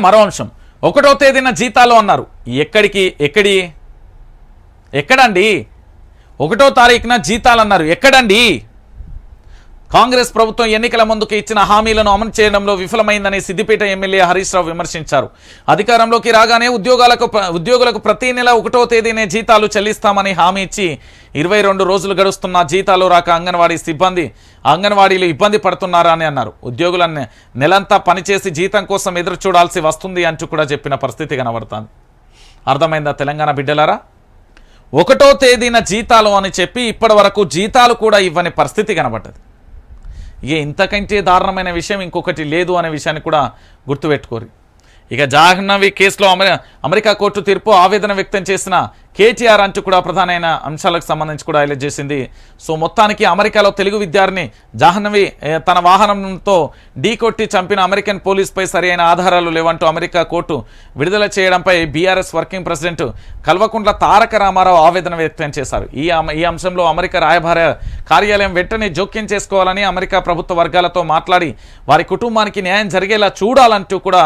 మరో అంశం. ఒకటో తేదీన జీతాలు అన్నారు. ఎక్కడికి? ఎక్కడి? ఎక్కడండి? ఒకటో తారీఖున జీతాలు అన్నారు. ఎక్కడండి? కాంగ్రెస్ ప్రభుత్వం ఎన్నికల ముందుకు ఇచ్చిన హామీలను అమలు చేయడంలో విఫలమైందని సిద్దిపేట ఎమ్మెల్యే హరీష్ రావు విమర్శించారు. అధికారంలోకి రాగానే ఉద్యోగాలకు ఉద్యోగులకు ప్రతి నెల ఒకటో తేదీనే జీతాలు చెల్లిస్తామని హామీ ఇచ్చి ఇరవై రెండు రోజులు గడుస్తున్న జీతాలు రాక అంగన్వాడీ సిబ్బంది అంగన్వాడీలు ఇబ్బంది పడుతున్నారా అని అన్నారు. ఉద్యోగుల నెలంతా పనిచేసి జీతం కోసం ఎదురు చూడాల్సి వస్తుంది అంటూ కూడా చెప్పిన పరిస్థితి కనబడుతుంది. అర్థమైందా తెలంగాణ బిడ్డలారా? ఒకటో తేదీన జీతాలు అని చెప్పి ఇప్పటి జీతాలు కూడా ఇవ్వని పరిస్థితి కనబడ్డది. ఇక ఇంతకంటే దారుణమైన విషయం ఇంకొకటి లేదు అనే విషయాన్ని కూడా గుర్తుపెట్టుకోరు. ఇక జాహ్నవి కేసులో అమెరికా కోర్టు తీర్పు ఆవేదన వ్యక్తం చేసిన కేటీఆర్ అంటూ కూడా ప్రధానమైన అంశాలకు సంబంధించి కూడా హైలైట్ చేసింది. సో మొత్తానికి అమెరికాలో తెలుగు విద్యార్థిని జాహ్నవి తన వాహనంతో ఢీకొట్టి చంపిన అమెరికన్ పోలీసుపై సరైన ఆధారాలు లేవంటూ అమెరికా కోర్టు విడుదల చేయడంపై BRS working president Kalvakuntla Taraka Rama Rao ఆవేదన వ్యక్తం చేశారు. ఈ ఈ అంశంలో అమెరికా రాయభార కార్యాలయం వెంటనే జోక్యం చేసుకోవాలని అమెరికా ప్రభుత్వ వర్గాలతో మాట్లాడి వారి కుటుంబానికి న్యాయం జరిగేలా చూడాలంటూ కూడా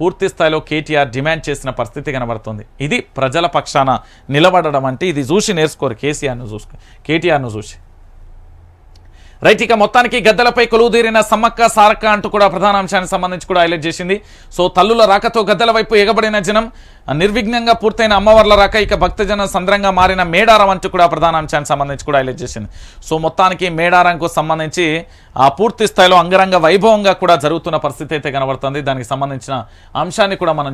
పూర్తి స్థాయిలో కేటీఆర్ డిమాండ్ చేసిన పరిస్థితి కనబడుతుంది. ఇది ప్రజల పక్షాన నిలబడడం అంటే ఇది చూసి నేర్చుకోరు. కేసీఆర్ను చూసుకో కేటీఆర్ను చూసి. రైట్ ఇక మొత్తానికి గద్దెలపై కొలువుదీరిన సమ్మక్క సారక్క అంటూ కూడా ప్రధాన అంశానికి సంబంధించి కూడా హైలైట్ చేసింది. సో తల్లుల రాకతో గద్దెల వైపు ఎగబడిన జనం నిర్విఘ్నంగా పూర్తయిన అమ్మవార్ల రాక ఇక భక్తజన సంద్రంగా మారిన మేడారం అంటూ కూడా ప్రధాన అంశానికి సంబంధించి కూడా హైలైట్ చేసింది. సో మొత్తానికి మేడారంకు సంబంధించి ఆ పూర్తి స్థాయిలో అంగరంగ వైభవంగా కూడా జరుగుతున్న పరిస్థితి అయితే కనబడుతుంది. దానికి సంబంధించిన అంశాన్ని కూడా మనం